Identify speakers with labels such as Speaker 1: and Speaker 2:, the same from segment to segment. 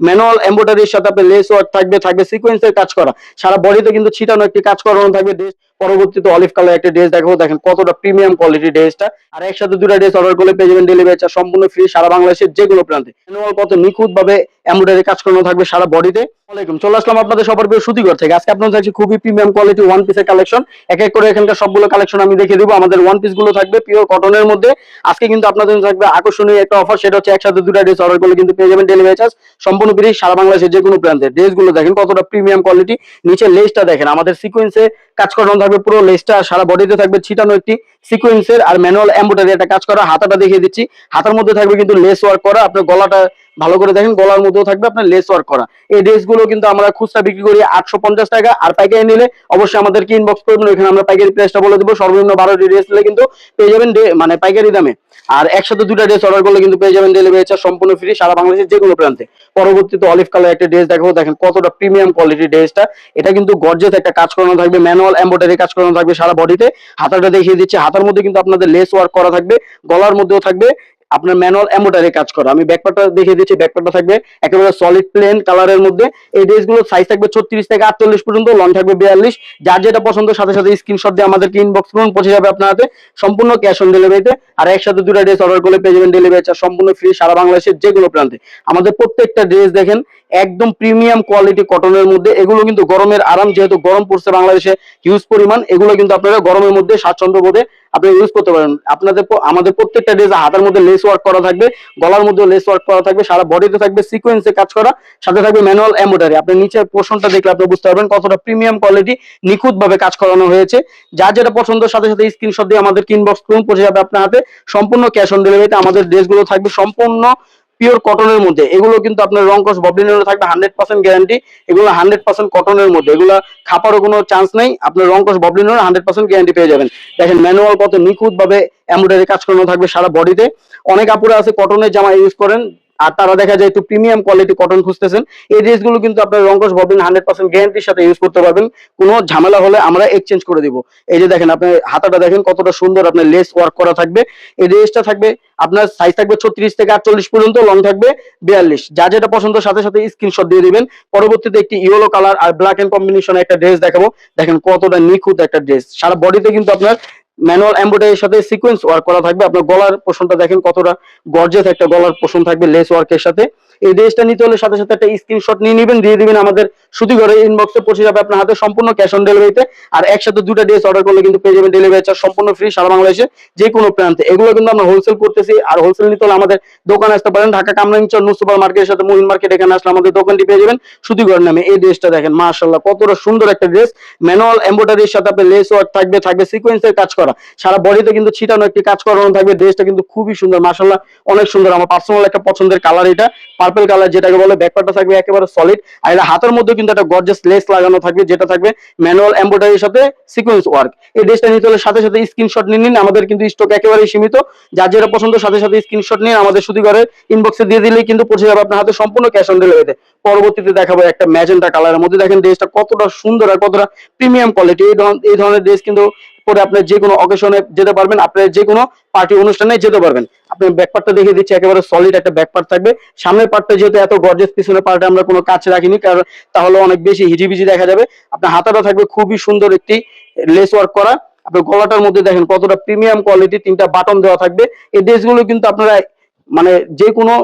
Speaker 1: Manual এম্ব্রয়ডারির সাথে আপনি less work থাকবে থাকবে সিকোয়েন্সের কাজ করা। সারা বডিতে কিন্তু ছিটানো একটি কাজ করানো থাকবে ড্রেস পরবর্তীতে অলিভ কালার একটা ড্রেস দেখাবো। দেখেন কতটা প্রিমিয়াম কোয়ালিটি ড্রেসটা আর একসাথে দুটা ড্রেস অর্ডার করলে পেয়ে যাবেন ডেলিভারি চার্জ সম্পূর্ণ ফ্রি সারা বাংলাদেশের যে কোনো প্রান্তে। ম্যানুয়াল কত নিখুঁত ভাবে এমব্রয়ডারি কাজ করানো থাকবে সারা বডিতে ওয়ালাইকুম, চলে আসলাম আপনাদের সবার প্রিয় সুতিগর থেকে। আজকে আপনাদের থাকছে খুবই প্রিমিয়াম কোয়ালিটি ওয়ান পিসের কালেকশন এক এক করে এখানকার সবগুলো কালেকশন আমি দেখিয়ে দিব। আমাদের ওয়ান পিসগুলো থাকবে পিওর কটনের মধ্যে। আজকে কিন্তু আপনাদের থাকবে আকর্ষণীয় একটা অফার সেটা হচ্ছে একসাথে দুটো ড্রেস অর্ডার করলে কিন্তু পেয়ে যাবেন ডেলিভারি চার্জ সম্পূর্ণ ফ্রি সারা বাংলাদেশের যে কোনো প্রান্তে। ড্রেসগুলো দেখেন কতটা প্রিমিয়াম কোয়ালিটি নিচে লেসটা দেখেন, আমাদের সিকোয়েন্সে কাজ করানো থাকবে পুরো লেসটা সারা বডিতে থাকবে ছিটানো একটি সিকোয়েন্সের আর ম্যানুয়াল এম্ব্রয়ডারি একটা কাজ করা, হাতাটা দেখিয়ে দিচ্ছি। হাতার মধ্যে থাকবে কিন্তু লেস ওয়ার্ক করা। আপনার গলাটা ভালো করে দেখেন, গলার মধ্যেও থাকবে আপনার লেস ওয়ার্ক করা। এই ড্রেসগুলো কিন্তু আমরা খুচরা বিক্রি করি আটশো পঞ্চাশ টাকা, আর পাইকারি নিলে অবশ্যই আমাদেরকে ইনবক্স করবেন ওইখানে আমরা পাইকারি প্রাইসটা বলে দেবো। সর্বনিম্ন বারোটি ড্রেস নিলে কিন্তু পেয়ে যাবেন মানে পাইকারি দামে। আর একসাথে দুটো ড্রেস অর্ডার করলে কিন্তু পেয়ে যাবেন ডেলিভারি চার্জ সম্পূর্ণ ফ্রি সারা বাংলাদেশের যে কোনো প্রান্তে। পরবর্তীতে অলিভ কালার একটা ড্রেস দেখাবো। দেখেন কতটা প্রিমিয়াম কোয়ালিটি ড্রেসটা এটা কিন্তু গর্জেস একটা কাজ করানো থাকবে ম্যানুয়াল এম্ব্রয়ডারি কাজ করানো থাকবে সারা বডিতে হাতাটা দেখিয়ে দিচ্ছে। হাতার মধ্যে কিন্তু আপনাদের লেস ওয়ার্ক করা থাকবে, গলার মধ্যেও থাকবে। আপনার ম্যানুয়াল এম্ব্রয়ডারি কাজ করা। আমি ব্যাকপার্টটা দেখিয়ে দিচ্ছি ব্যাকপার্টটা থাকবে একেবারে সলিড প্লেন কালারের মধ্যে। এই ড্রেসগুলো সাইজ থাকবে ছত্রিশ থেকে আটচল্লিশ পর্যন্ত লং থাকবে বিয়াল্লিশ। যার যেটা পছন্দ, সাথে সাথে স্ক্রিনশট দিয়ে আমাদেরকে ইনবক্স করুন, পৌঁছে যাবে আপনার হাতে সম্পূর্ণ ক্যাশ অন ডেলিভারিতে আর একসাথে দুটো ড্রেস অর্ডার করলে পেয়ে যাবেন ডেলিভারি চার্জ সম্পূর্ণ ফ্রি সারা বাংলাদেশের যে কোনো প্রান্তে। আমাদের প্রত্যেকটা ড্রেস দেখেন, একদম প্রিমিয়াম কোয়ালিটি কটনের মধ্যে। এগুলো কিন্তু গরমের আরাম, যেহেতু গরম পড়ছে বাংলাদেশে হিউজ পরিমাণ। এগুলো কিন্তু আপনারা গরমের মধ্যে স্বাচ্ছন্দ্য বোধে আপনি ইউজ করতে পারেন। আপনাদের আমাদের প্রত্যেকটা ড্রেস হাতের মধ্যে লেস ওয়ার্ক করা থাকবে, গলার মধ্যে লেস ওয়ার্ক করা থাকবে, সারা বডিতে থাকবে সিকোয়েন্সে কাজ করা, সাথে থাকবে ম্যানুয়াল এম্বোডারি আপনি নিচের পোর্শনটা দেখলে আপনি বুঝতে পারবেন কতটা প্রিমিয়াম কোয়ালিটি নিখুঁত ভাবে কাজ করানো হয়েছে। যা যেটা পছন্দ, সাথে সাথে স্ক্রিনশট দিয়ে আমাদের ইনবক্স করুন, পৌঁছে যাবে আপনার হাতে। সম্পূর্ণ ক্যাশ অন ডেলিভারিতে আমাদের ড্রেসগুলো থাকবে সম্পূর্ণ পিওর কটনের মধ্যে। এগুলো কিন্তু আপনার রং রংকস ববলিনের থাকবে হান্ড্রেড পার্সেন্ট গ্যারান্টি এগুলো হান্ড্রেড পার্সেন্ট কটনের মধ্যে। এগুলো খাপারও কোনো চান্স নেই। আপনার রং রংকস ববলিনের হান্ড্রেড পার্সেন্ট গ্যারান্টি পেয়ে যাবেন। দেখেন ম্যানুয়াল কত নিখুঁতভাবে এমব্রয়ডারি কাজ করানো থাকবে সারা বডিতে অনেক আপুরা আছে কটনের জামা ইউজ করেন। আর তারা দেখা যায় একটু প্রিমিয়াম কোয়ালিটি কটন খুঁজতেছেন। এই ড্রেসগুলো কিন্তু আপনার রংকস ববিন হান্ড্রেড পার্সেন্ট গ্যারান্টির সাথে ইউজ করতে পারবেন। কোনো ঝামেলা হলে আমরা এক্সচেঞ্জ করে দিব। এই যে দেখেন, আপনার হাতাটা দেখেন, কতটা সুন্দর আপনার লেস ওয়ার্ক করা থাকবে। এই ড্রেসটা থাকবে, আপনার সাইজ থাকবে ছত্রিশ থেকে আটচল্লিশ পর্যন্ত লং থাকবে বিয়াল্লিশ। যা যেটা পছন্দ, সাথে সাথে স্ক্রিনশট দিয়ে দিবেন। পরবর্তীতে একটি ইয়েলো কালার আর ব্ল্যাক এন্ড কম্বিনেশন একটা ড্রেস দেখাবো। দেখেন কতটা নিখুঁত একটা ড্রেস সারা বডিতে কিন্তু আপনার ম্যানুয়াল এমব্রয়ডারির সাথে সিকোয়েন্স ওয়ার্ক করা থাকবে। আপনার গলার পোষণটা দেখেন কতটা গর্জেস একটা গলার পোষণ থাকবে লেস ওয়ার্কের সাথে। এই ড্রেসটা নিতে হলে সাথে সাথে একটা স্ক্রিনশট নিয়ে নেবেন, দিয়ে দিবেন আমাদের সুতি ঘরে ইনবক্সে পৌঁছে যাবে আপনার হাতে সম্পূর্ণ ক্যাশ অন ডেলিভারিতে আর একসাথে দুটো ড্রেস অর্ডার করলে কিন্তু পেয়ে যাবেন ডেলিভারি চার্জ সম্পূর্ণ ফ্রি সারা বাংলাদেশে যে কোনো প্রান্তে। এগুলো কিন্তু আমরা হোলসেল করতেছি। আর হোলসেল নিতে হলে আমাদের দোকানে আসতে পারেন। ঢাকা কামরাঙ্গচর নুর সুপার মার্কেটের সাথে মুহিন মার্কেট, এখানে আসলে আমাদের দোকানটি পেয়ে যাবেন সুতিগড় নামে। এই ড্রেসটা দেখেন মাশাল্লাহ কতটা সুন্দর একটা ড্রেস ম্যানুয়াল এমব্রয়ডারির সাথে আপনার লেস ওয়ার্ক থাকবে থাকবে সিকোয়েন্সের কাজ করা। সারা বডিতে কিন্তু ছিটানো একটি কাজ করানো থাকবে। ড্রেসটা কিন্তু খুবই সুন্দর মাশাল্লাহ অনেক সুন্দর। আমার পার্সোনাল একটা পছন্দের কালার এটা। পার্পল কালার যেটাকে বলে ব্যাকপার্টটা থাকবে একেবারে সলিড আর এটা হাতের মধ্যে কিন্তু একটা গর্জাস লেস লাগানো থাকবে, যেটা থাকবে ম্যানুয়াল এমব্রয়ডারির সাথে সিকোয়েন্স ওয়ার্ক এই ড্রেসটা নিতে হলে সাথে সাথে স্ক্রিনশট নিয়ে নিন। আমাদের কিন্তু স্টক একেবারেই সীমিত। যার যেটা পছন্দ, সাথে সাথে স্ক্রিনশট নিয়ে আমাদের সুতি ঘরে ইনবক্সে দিয়ে দিলেই কিন্তু পৌঁছে যাবে আপনার হাতে সম্পূর্ণ ক্যাশ অন ডেলিভারিতে পরবর্তীতে দেখাবো একটা ম্যাজেন্টা কালারের মধ্যে। দেখেন ড্রেসটা কতটা সুন্দর আর কতটা প্রিমিয়াম কোয়ালিটি এই ধরনের ড্রেস কিন্তু পরে আপনি যে কোনো অকেশনে যেতে পারবেন আপনার যে কোনো পার্টি অনুষ্ঠানে যেতে পারবেন। আপনি ব্যাকপার্টটা দেখিয়ে দিচ্ছি, একেবারে সলিড একটা ব্যাকপার্ট থাকবে। সামনের পার্টটা যেহেতু এত গর্জেস পিছনের পার্টে আমরা কোনো কাজ রাখিনি, কারণ তাহলে অনেক বেশি হিজিবিজি দেখা যাবে। আপনার হাতাটা থাকবে খুবই সুন্দর একটি লেস ওয়ার্ক করা। আপনি গলাটার মধ্যে দেখেন কতটা প্রিমিয়াম কোয়ালিটি তিনটা বাটন দেওয়া থাকবে। এই ড্রেসগুলো কিন্তু আপনারা মানে যে কোনো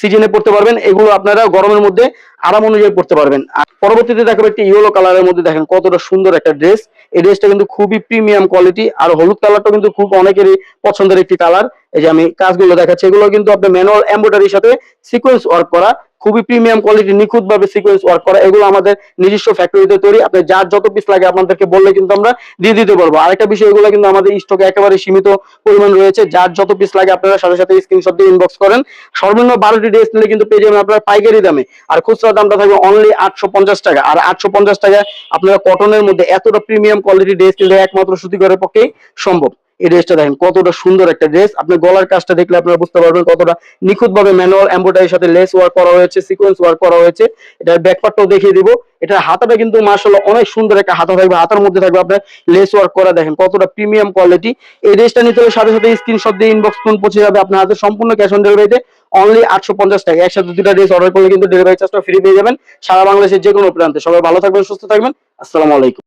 Speaker 1: সিজনে পড়তে পারবেন, এগুলো আপনারা গরমের মধ্যে আরাম অনুযায়ী পড়তে পারবেন। আর পরবর্তীতে দেখাবো একটি ইয়েলো কালারের মধ্যে দেখেন, কতটা সুন্দর একটা ড্রেস এই ড্রেসটা কিন্তু খুবই প্রিমিয়াম কোয়ালিটি আর হলুদ কালারটা কিন্তু খুব অনেকেরই পছন্দের একটি কালার এই যে আমি কাজগুলো দেখাচ্ছি, এগুলো কিন্তু আপনার ম্যানুয়াল এমব্রয়ডারির সাথে সিকোয়েন্স ওয়ার্ক করা। খুবই প্রিমিয়াম কোয়ালিটি নিখুঁত ভাবে সিকোয়েন্স ওয়ার্ক করা, এগুলো আমাদের নিজস্ব ফ্যাক্টরিতে তৈরি। আপনি যার যত পিস লাগে আপনাদেরকে বললে কিন্তু আমরা দিয়ে দিতে পারব। আরেকটা বিষয়, এগুলো কিন্তু আমাদের স্টকে একেবারে সীমিত পরিমাণ রয়েছে। যার যত পিস লাগে আপনারা সাথে সাথে স্ক্রিনশট দিয়ে ইনবক্স করেন। সর্বনিম্ন বারোটি ড্রেস নিলে কিন্তু পেয়ে যাবেন আপনার পাইকারি দামে। আর খুচরা দামটা থাকবে অনলি আটশো পঞ্চাশ টাকা। আর আটশো পঞ্চাশ টাকা আপনারা কটনের মধ্যে এতটা প্রিমিয়াম কোয়ালিটি ড্রেস কিন্তু একমাত্র সুতি ঘরের পক্ষেই সম্ভব। এই ড্রেসটা দেখেন, কতটা সুন্দর একটা ড্রেস আপনি গলার কাজটা দেখলে আপনারা বুঝতে পারবেন কতটা নিখুঁত ভাবে ম্যানুয়াল এমব্রয়ডারির সাথে লেস ওয়ার্ক করা হয়েছে সিকোয়েন্স ওয়ার্ক করা হয়েছে। এটার ব্যাকপার্টটাও দেখিয়ে দিব। এটার হাতাটা কিন্তু মার্শাল্লাহ অনেক সুন্দর একটা হাতা থাকবে। হাতার মধ্যে থাকবে আপনার লেস ওয়ার্ক করা। দেখেন কতটা প্রিমিয়াম কোয়ালিটি এই ড্রেসটা নিতে হলে সাথে সাথে স্ক্রিনশট দিয়ে ইনবক্স ফোন পৌঁছে যাবে আপনার হাতে। সম্পূর্ণ ক্যাশ অন ডেলিভারিতে অনলি আটশো পঞ্চাশ টাকা। একসাথে দুটা ড্রেস অর্ডার করলে কিন্তু ডেলিভারি চার্জটা ফ্রি পেয়ে যাবেন। সারা বাংলাদেশের যে কোনো প্রান্তে। সবাই ভালো থাকবেন, সুস্থ থাকবেন। আসসালামু আলাইকুম।